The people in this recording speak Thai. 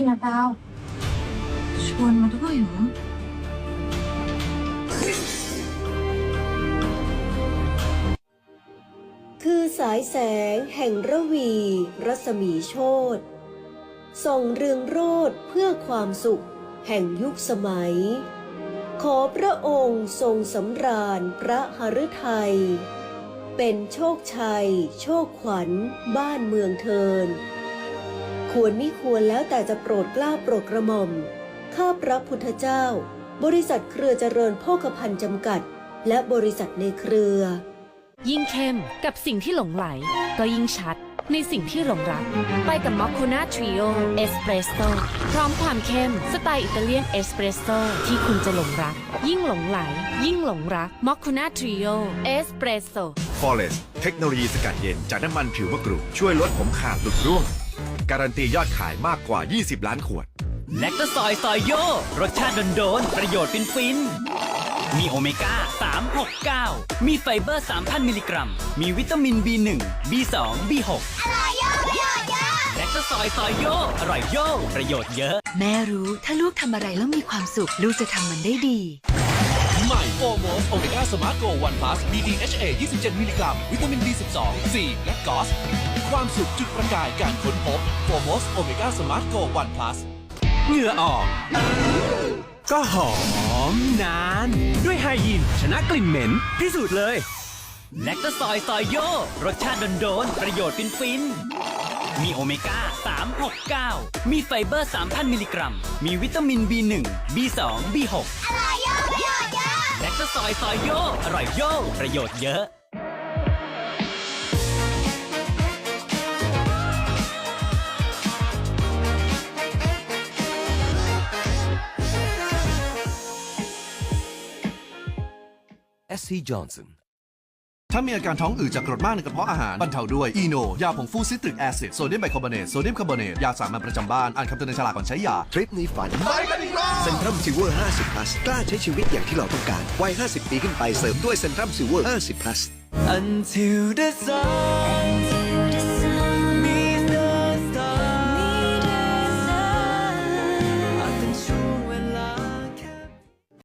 พี่นาดาว ชวนมาด้วยเหรอ คือสายแสงแห่งระวี รัศมีโชตส่องเรืองโรดเพื่อความสุข แห่งยุคสมัย ขอพระองค์ทรงสำราญพระหฤทัย เป็นโชคชัย โชคขวัญ บ้านเมืองเทิน ควรไม่ควรแล้วแต่จะโปรดเกล้าโปรดกระหม่อม ข้าพระพุทธเจ้า บริษัทเครือเจริญโภคภัณฑ์จำกัด และบริษัทในเครือ ยิ่งเข้มกับสิ่งที่หลงไหล ก็ยิ่งชัดในสิ่งที่หลงรัก ไปกับมอคคูน่าทริโอเอสเปรสโซพร้อมความเข้ม สไตล์อิตาเลียนเอสเปรสโซที่คุณจะหลงรัก ยิ่งหลงไหล ยิ่งหลงรักมอคคูน่าทริโอเอสเปรสโซ Forest เทคโนโลยีสกัดเย็นจากน้ำมันผิวมะกรูดช่วยลดผมขาดหลุดร่วง การันตียอดขายมากกว่า 20 ล้านขวด แลคตาซอยซอยโย รสชาติโดนๆ ประโยชน์ฟินฟินๆมีโอเมก้า 369 มีไฟเบอร์ 3,000 มิลลิกรัม มีวิตามิน B1 B2 B6 อร่อยโยประโยชน์เยอะแลคตาซอยซอยโย อร่อยโย ประโยชน์เยอะ แม่รู้ถ้าลูกทำอะไรแล้วมีความสุข ลูกจะทำมันได้ดี ใหม่โอโมสโอเมก้าสมาร์ทโกวันพลัส BDHA 27 มิลลิกรัม วิตามิน B12 C และกอสความสุขจุดประกายการค้นพบโฟโมสโอเมก้าสมาร์ทโกวันพลัสเหงื่อออก ก็หอมนาน ด้วยไฮยีนชนะกลิ่นเหม็น พิสูจน์เลย แลคตาซอยซอยโย รสชาติโดนๆประโยชน์ฟินฟินๆมีโอเมก้า 369 มีไฟเบอร์ 3,000 มิลลิกรัม มีวิตามิน B1 B2 B6 อร่อยโยประโยชน์เยอะ แลคตาซอยซอยโยอร่อยโยประโยชน์เยอะ SC Johnson ถ้ามีอาการท้องอืดจากกรดมากในกระเพาะอาหารบรรเทาด้วยอีโน ยาผงฟูซิตริกแอซิดโซเดียมไบคาร์บอเนตโซเดียมคาร์บอเนตยาสามัญประจำบ้าน อ่านคำเตือนในฉลากก่อนใช้ยา ทริปนี้ฝันไปกันอีกรอบเซ็นทรัมซิลเวอร์ 50 plus กล้าใช้ชีวิตอย่างที่เราต้องการ วัย 50 ปีขึ้นไปเสริมด้วยเซ็นทรัมซิลเวอร์ 50 plus Until the sun